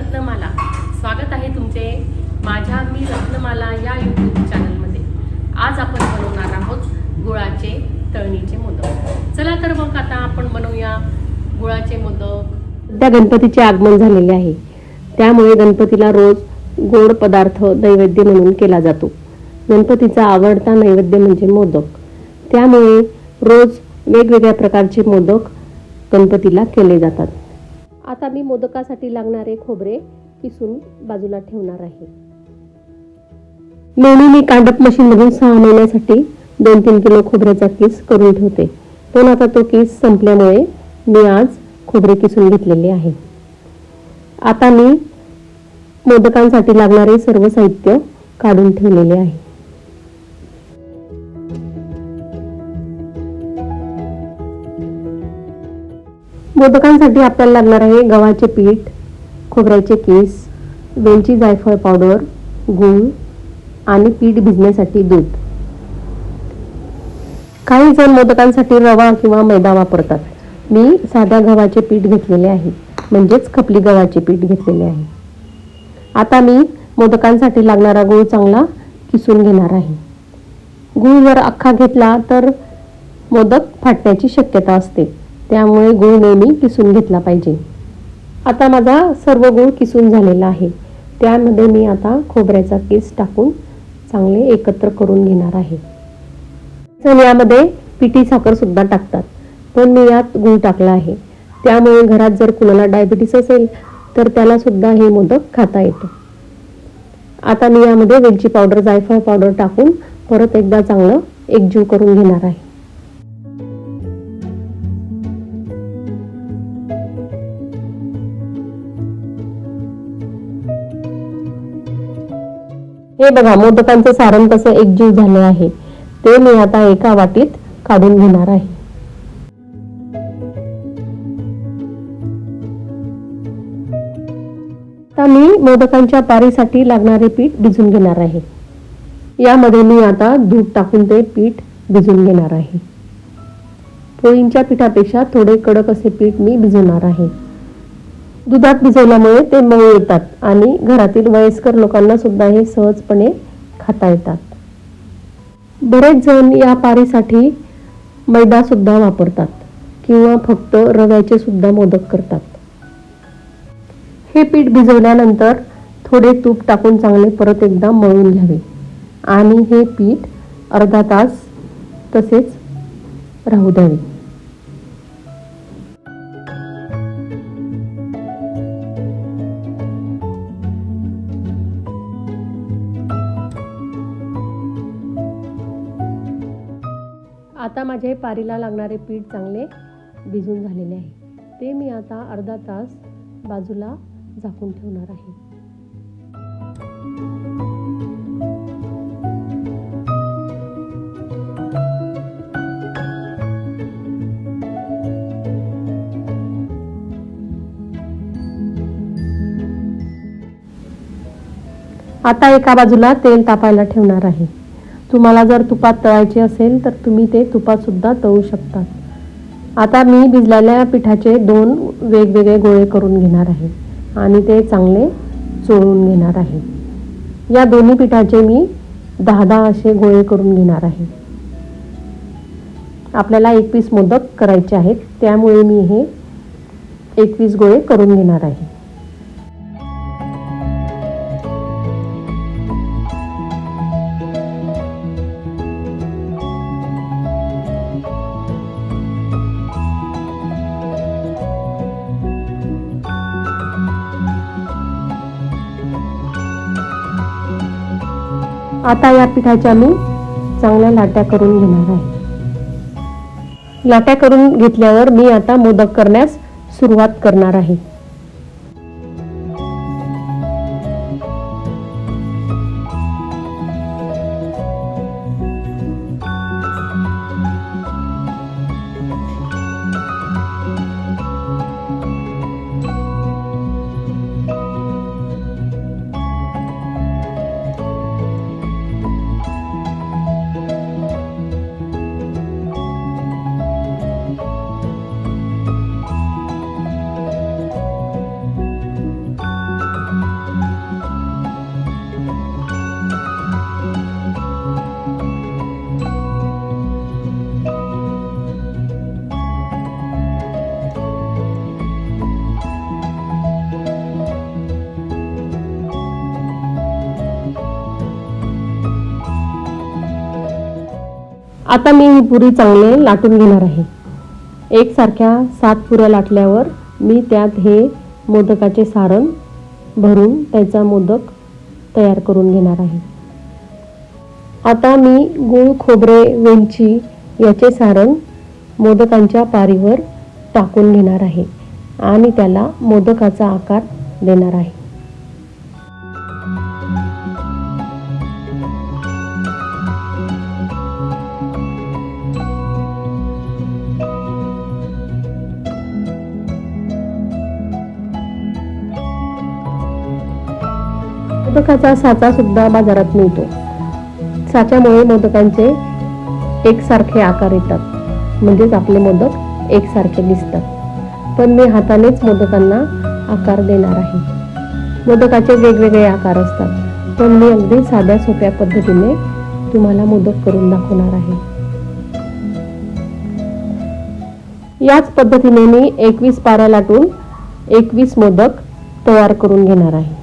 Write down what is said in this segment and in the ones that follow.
रत्नमाला. स्वागत आहे तुमचे माझ्या मी रत्नमाला या यूट्यूब चॅनलमध्ये आज आपण बनवणार आहोत गुळाचे तळणीचे मोदक. चला तर मग आता आपण बनवूया गुळाचे मोदक. सध्या गणपतीचे आगमन झालेले आहे. त्यामुळे गणपतीला रोज गोड पदार्थ नैवेद्य म्हणून केला जातो. गणपतीचा आवडता नैवेद्य म्हणजे मोदक. त्यामुळे रोज वेगवेगळ्या प्रकारचे मोदक गणपतीला केले जातात. आता मी मोदकासाठी लागणारे खोबरे किसून बाजूला ठेवणार आहे. नेहमी मी कांडप मशीनमधून सहा महिन्यासाठी दोन तीन किलो खोबऱ्याचा किस करून ठेवते. पण आता तो किस संपल्यामुळे मी आज खोबरे किसून घेतलेले आहे. आता मी मोदकांसाठी लागणारे सर्व साहित्य काढून ठेवलेले आहे. मोदकांसाठी आपल्याला लागणार आहे गव्हाचे पीठ खोबऱ्याचे केस वेलची जायफळ पावडर गूळ आणि पीठ भिजण्यासाठी दूध. काही जण मोदकांसाठी रवा किंवा मैदा वापरतात. मी साध्या गव्हाचे पीठ घेतलेले आहे. म्हणजेच खपली गव्हाचे पीठ घेतलेले आहे. आता मी मोदकांसाठी लागणारा गूळ चांगला किसून घेणार आहे. गूळ जर अख्खा घेतला तर मोदक फाटण्याची शक्यता असते. त्यामुळे गूळ नेहमी किसून घेतला पाहिजे. आता माझा सर्व गूळ किसून झालेला आहे. त्यामध्ये मी आता खोबऱ्याचा किस टाकून चांगले एकत्र करून घेणार आहे. जण यामध्ये पिठी साखर सुद्धा टाकतात पण मी यात गूळ टाकला आहे. त्यामुळे घरात जर कुणाला डायबिटीस असेल तर त्याला सुद्धा हे मोदक खाता येतो. आता मी यामध्ये वेलची पावडर जायफळ पावडर टाकून परत एकदा चांगलं एकजीव करून घेणार आहे. हे बघा मोदकांचं सारण कसं एकजीव झालं आहे ते मी आता एका वाटीत काढून घेणार आहे. आता मी मोदकांच्या पारीसाठी लागणारे पीठ भिजून घेणार आहे. यामध्ये मी आता दूध टाकून ते पीठ भिजून घेणार आहे. पोळींच्या पिठापेक्षा थोडे कडक असे पीठ मी भिजवणार आहे. दुधात भिजवल्यामुळे ते मऊ येतात आणि घरातील वयस्कर लोकांना सुद्धा हे सहजपणे खाता येतात. बरेच जण या पारीसाठी मैदा सुद्धा वापरतात किंवा फक्त रव्याचे सुद्धा मोदक करतात. हे पीठ भिजवल्यानंतर थोडे तूप टाकून चांगले परत एकदा मळून घ्यावे आणि हे पीठ अर्धा तास तसेच राहू द्यावे. आता माझे पारीला लागणारे पीठ चांगले भिजून झालेले आहे. ते मी आता अर्धा तास बाजूला झाकून ठेवणार आहे. आता एका बाजूला तेल तापायला ठेवणार आहे. तुम्हाला जर तुपात तळायचे असेल तर तुम्ही ते तुपात सुद्धा तळू शकता. आता मी भिजलेल्या पिठाचे दोन वेगवेगळे गोळे करून घेणार आहे आणि ते चांगले चोळून घेणार आहे. या दोन्ही पिठाचे मी दहा दहा असे गोळे करून घेणार आहे. आपल्याला एकवीस मोदक करायचे आहेत त्यामुळे मी हे एकवीस गोळे करून घेणार आहे. आता या पिठाच्या मी चांगल्या लाट्या करून घेणार आहे. लाट्या करून घेतल्यावर मी आता मोदक करण्यास सुरुवात करणार आहे. आता मी ही पुरी चांगले लाटून घेणार आहे. एकसारख्या सात पुऱ्या लाटल्यावर मी त्यात हे मोदकाचे सारण भरून त्याचा मोदक तयार करून घेणार आहे. आता मी गूळ खोबरे वेलची याचे सारण मोदकांच्या पारीवर टाकून घेणार आहे आणि त्याला मोदकाचा आकार देणार आहे. मोदकाचा साचा सुद्धा बाजारात मिळतो. साच्यामुळे मोदकांचे एकसारखे आकार येतात. म्हणजेच आपले मोदक एकसारखे दिसतात. पण मी हातानेच मोदकांना आकार देणार आहे. मोदकाचे वेगवेगळे आकार असतात. पण मी अगदी साध्या सोप्या पद्धतीने तुम्हाला मोदक करून दाखवणार आहे. याच पद्धतीने मी एकवीस पाऱ्या लाटून एकवीस मोदक तयार करून घेणार आहे.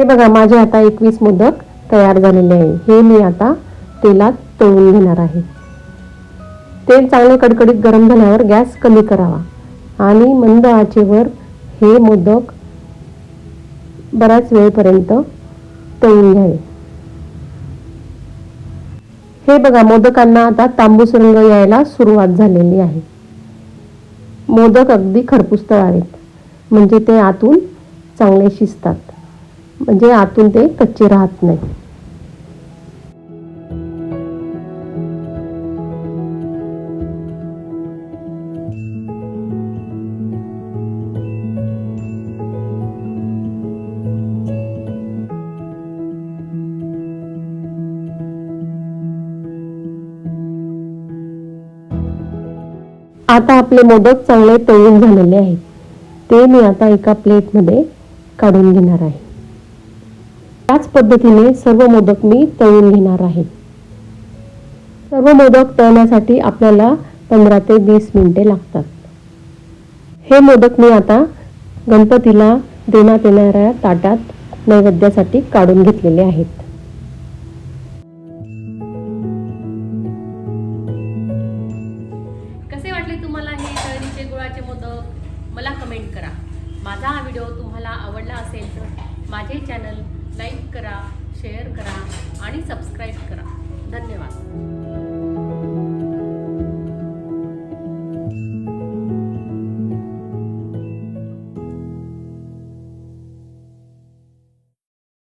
हे बघा माझे आता एकवीस मोदक तयार झालेले आहे. हे मी आता तेलात तळून घेणार आहे. तेल चांगले कडकडीत गरम झाल्यावर गॅस कमी करावा. आणि मंद आचेवर हे मोदक बऱ्याच वेळपर्यंत तळून घ्यावे. हे बघा मोदकांना आता तांबूस रंग यायला सुरुवात झालेली आहे. मोदक अगदी खरपूस तळावेत. म्हणजे ते आतून चांगले शिजतात. म्हणजे आतून ते कच्चे राहत नाही. आता आपले मोदक चांगले तळून झालेले आहेत. ते मी आता एका प्लेटमध्ये काढून घेणार आहे. याच पद्धतीने सर्व मोदक मी तळून घेणार आहे. सर्व मोदक तळण्यासाठी आपल्याला पंधरा ते वीस मिनटे लागतात. हे मोदक मी आता गणपतीला देण्यात येणाऱ्या ताटात नैवेद्यासाठी काढून घेतलेले आहेत. कसे वाटले तुम्हाला हे तळणीचे गुळाचे मोदक? मला कमेंट करा. माझा हा व्हिडिओ तुम्हाला आवडला असेल तर माझे चॅनल लाईक करा शेअर करा आणि सबस्क्राईब करा. धन्यवाद.